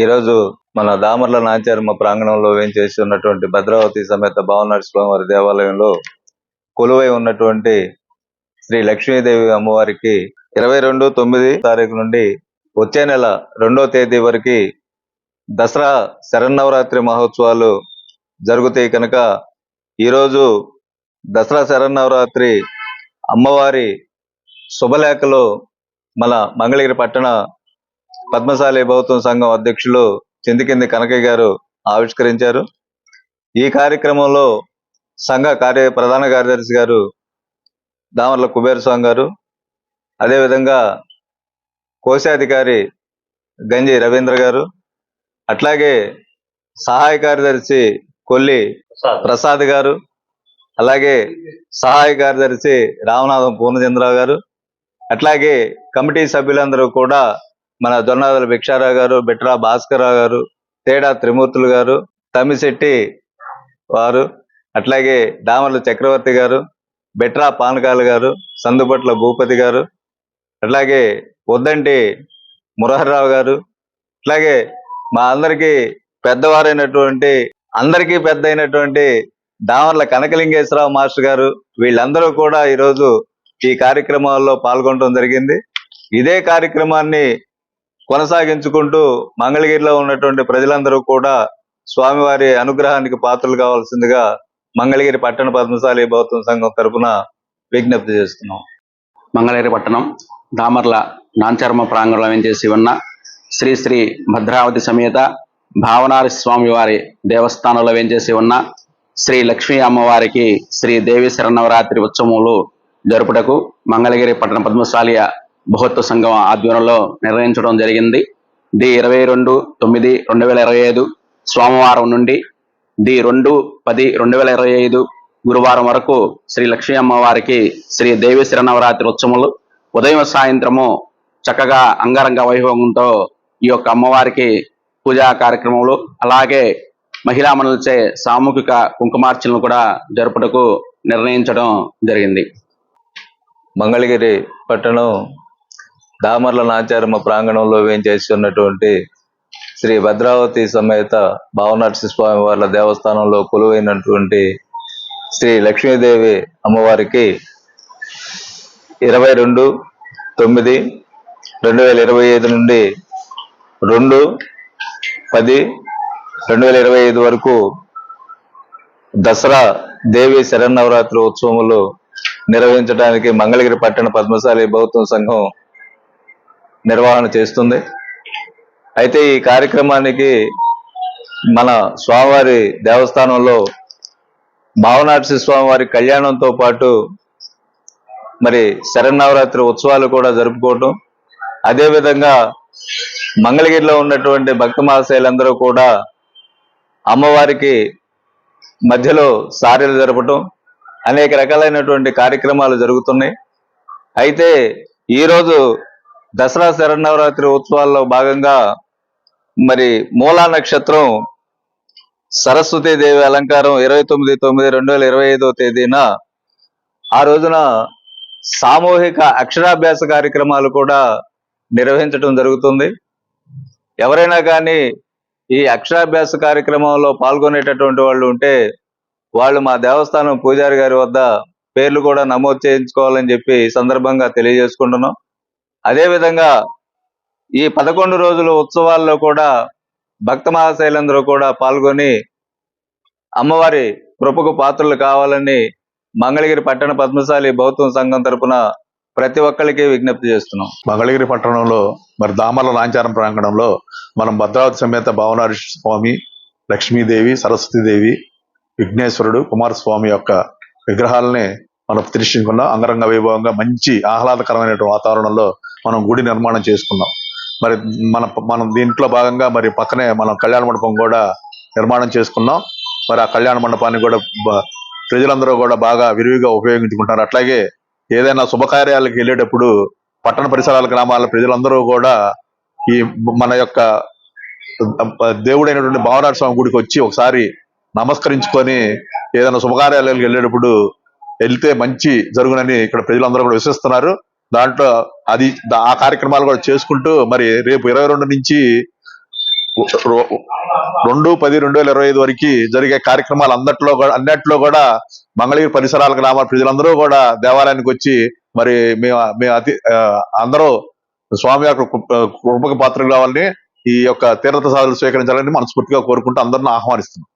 ఈరోజు మన దామర్ల నాచారమ్మ ప్రాంగణంలో వేంచేసి ఉన్నటువంటి భద్రావతి సమేత భావనాథ వారి దేవాలయంలో కొలువై ఉన్నటువంటి శ్రీ లక్ష్మీదేవి అమ్మవారికి ఇరవై రెండు తొమ్మిది తారీఖు నుండి వచ్చే నెల రెండో తేదీ వరకు దసరా శరన్నవరాత్రి మహోత్సవాలు జరుగుతాయి కనుక ఈరోజు దసరా శరన్నవరాత్రి అమ్మవారి శుభలేఖలో మన మంగళగిరి పట్టణ పద్మశాలి బౌద్ధం సంఘం అధ్యక్షులు చింతకింది కనకయ్య గారు ఆవిష్కరించారు. ఈ కార్యక్రమంలో సంఘ కార్య ప్రధాన కార్యదర్శి గారు దామర్ల కుబేర స్వామి గారు అదేవిధంగా కోశాధికారి గంజి రవీంద్ర గారు అట్లాగే సహాయ కార్యదర్శి కొల్లి ప్రసాద్ గారు అలాగే సహాయ కార్యదర్శి రామనాథం పూర్ణచంద్రరావు గారు అట్లాగే కమిటీ సభ్యులందరూ కూడా మన జొన్నాదల భిక్షారావు గారు బిట్రా భాస్కరరావు గారు తేడా త్రిమూర్తులు గారు తమ్మిశెట్టి వారు అట్లాగే దామర్ల చక్రవర్తి గారు బిట్రా పానకాలు గారు సందుపట్ల భూపతి గారు అట్లాగే వద్దంటి మురహర్రావు గారు అట్లాగే మా అందరికీ పెద్దవారైనటువంటి అందరికీ పెద్ద అయినటువంటి దామర్ల కనకలింగేశ్వరరావు మాస్టర్ గారు వీళ్ళందరూ కూడా ఈరోజు ఈ కార్యక్రమాల్లో పాల్గొనడం జరిగింది. ఇదే కార్యక్రమాన్ని కొనసాగించుకుంటూ మంగళగిరిలో ఉన్నటువంటి ప్రజలందరూ కూడా స్వామివారి అనుగ్రహానికి పాత్రలు కావాల్సిందిగా మంగళగిరి పట్టణ పద్మశాలి బౌద్ధ సంఘం తరపున విజ్ఞప్తి చేస్తున్నాం. మంగళగిరి పట్టణం దామర్ల నాంచర్మ ప్రాంగణంలో చేసి ఉన్న శ్రీ శ్రీ భద్రావతి సమేత భావనారి స్వామివారి దేవస్థానంలో వేంచేసి ఉన్న శ్రీ లక్ష్మీ అమ్మవారికి శ్రీ దేవి శరణవరాత్రి ఉత్సవములు జరుపుటకు మంగళగిరి పట్టణ పద్మశాలియ బహుత్వ సంఘం ఆధ్వర్యంలో నిర్ణయించడం జరిగింది. ది ఇరవై రెండు తొమ్మిది రెండు వేల ఇరవై ఐదు సోమవారం నుండి ది రెండు పది రెండు వేల ఇరవై ఐదు గురువారం వరకు శ్రీ లక్ష్మీ అమ్మవారికి శ్రీ దేవి శిరనవరాత్రి ఉత్సవములు. ఉదయం సాయంత్రము చక్కగా అంగరంగ వైభవంతో ఈ యొక్క అమ్మవారికి పూజా కార్యక్రమములు అలాగే మహిళా మనులచే సామూహిక కుంకుమార్చనలు కూడా జరుపుటకు నిర్ణయించడం జరిగింది. మంగళగిరి పట్టణం దామర్ల నాచారమ్మ ప్రాంగణంలో వేయించేసి ఉన్నటువంటి శ్రీ భద్రావతి సమేత భావనరసి స్వామి వార్ల దేవస్థానంలో కొలువైనటువంటి శ్రీ లక్ష్మీదేవి అమ్మవారికి ఇరవై రెండు తొమ్మిది రెండు వేల ఇరవై ఐదు నుండి రెండు పది రెండు వేల ఇరవై ఐదు వరకు దసరా దేవి శరన్నవరాత్రి ఉత్సవములు నిర్వహించడానికి మంగళగిరి పట్టణ పద్మశాలి బౌద్ధం సంఘం నిర్వహణ చేస్తుంది. అయితే ఈ కార్యక్రమానికి మన స్వామివారి దేవస్థానంలో భావనార్సి స్వామివారి కళ్యాణంతో పాటు మరి శరన్నవరాత్రి ఉత్సవాలు కూడా జరుపుకోవటం. అదేవిధంగా మంగళగిరిలో ఉన్నటువంటి భక్త మహాశయులందరూ కూడా అమ్మవారికి మధ్యలో సారీలు జరపటం అనేక రకాలైనటువంటి కార్యక్రమాలు జరుగుతున్నాయి. అయితే ఈరోజు దసరా శరణవరాత్రి ఉత్సవాల్లో భాగంగా మరి మూలా నక్షత్రం సరస్వతీ దేవి అలంకారం ఇరవై తొమ్మిది తొమ్మిది రెండు వేల ఇరవై ఐదో తేదీన. ఆ రోజున సామూహిక అక్షరాభ్యాస కార్యక్రమాలు కూడా నిర్వహించడం జరుగుతుంది. ఎవరైనా కానీ ఈ అక్షరాభ్యాస కార్యక్రమంలో పాల్గొనేటటువంటి వాళ్ళు ఉంటే వాళ్ళు మా దేవస్థానం పూజారి గారి వద్ద పేర్లు కూడా నమోదు చేయించుకోవాలని చెప్పి ఈ సందర్భంగా తెలియజేసుకుంటున్నాం. అదేవిధంగా ఈ పదకొండు రోజుల ఉత్సవాల్లో కూడా భక్త మహాశైలందరూ కూడా పాల్గొని అమ్మవారి కృపకు పాత్రలు కావాలని మంగళగిరి పట్టణ పద్మశాలి బౌద్ధం సంఘం తరపున ప్రతి ఒక్కరికి విజ్ఞప్తి చేస్తున్నాం. మంగళగిరి పట్టణంలో మరి దామల లాంచారం ప్రాంగణంలో మనం భద్రావతి సమేత భావనారి స్వామి లక్ష్మీదేవి సరస్వతీదేవి విఘ్నేశ్వరుడు కుమారస్వామి యొక్క విగ్రహాలని మనం ప్రతిష్ఠించుకున్నాం. అంగరంగ వైభవంగా మంచి ఆహ్లాదకరమైన వాతావరణంలో మనం గుడి నిర్మాణం చేసుకున్నాం మరి మన మనం దీంట్లో భాగంగా మరి పక్కనే మనం కళ్యాణ మండపం కూడా నిర్మాణం చేసుకున్నాం మరి ఆ కళ్యాణ మండపాన్ని కూడా ప్రజలందరూ కూడా బాగా విరివిగా ఉపయోగించుకుంటారు. అట్లాగే ఏదైనా శుభకార్యాలకు వెళ్ళేటప్పుడు పట్టణ పరిసరాల గ్రామాల ప్రజలందరూ కూడా ఈ మన యొక్క దేవుడైనటువంటి భావనాథ స్వామి గుడికి వచ్చి ఒకసారి నమస్కరించుకొని ఏదైనా శుభకార్యాలకు వెళ్ళేటప్పుడు వెళ్తే మంచి జరుగునని ఇక్కడ ప్రజలందరూ కూడా విశ్వసిస్తున్నారు. దాంట్లో అది ఆ కార్యక్రమాలు కూడా చేసుకుంటూ మరి రేపు ఇరవై రెండు నుంచి రెండు పది రెండు వేల ఇరవై ఐదు వరకు జరిగే కార్యక్రమాలు అందట్లో కూడా అన్నిట్లో కూడా మంగళగిరి పరిసరాల గ్రామాల ప్రజలందరూ కూడా దేవాలయానికి వచ్చి మరి మేము మేము అతి అందరూ స్వామి యొక్క కృప- కృపకు పాత్రలు కావాలని ఈ యొక్క తీర్థ సాధులు స్వీకరించాలని మనస్ఫూర్తిగా కోరుకుంటూ అందరిని ఆహ్వానిస్తున్నాం.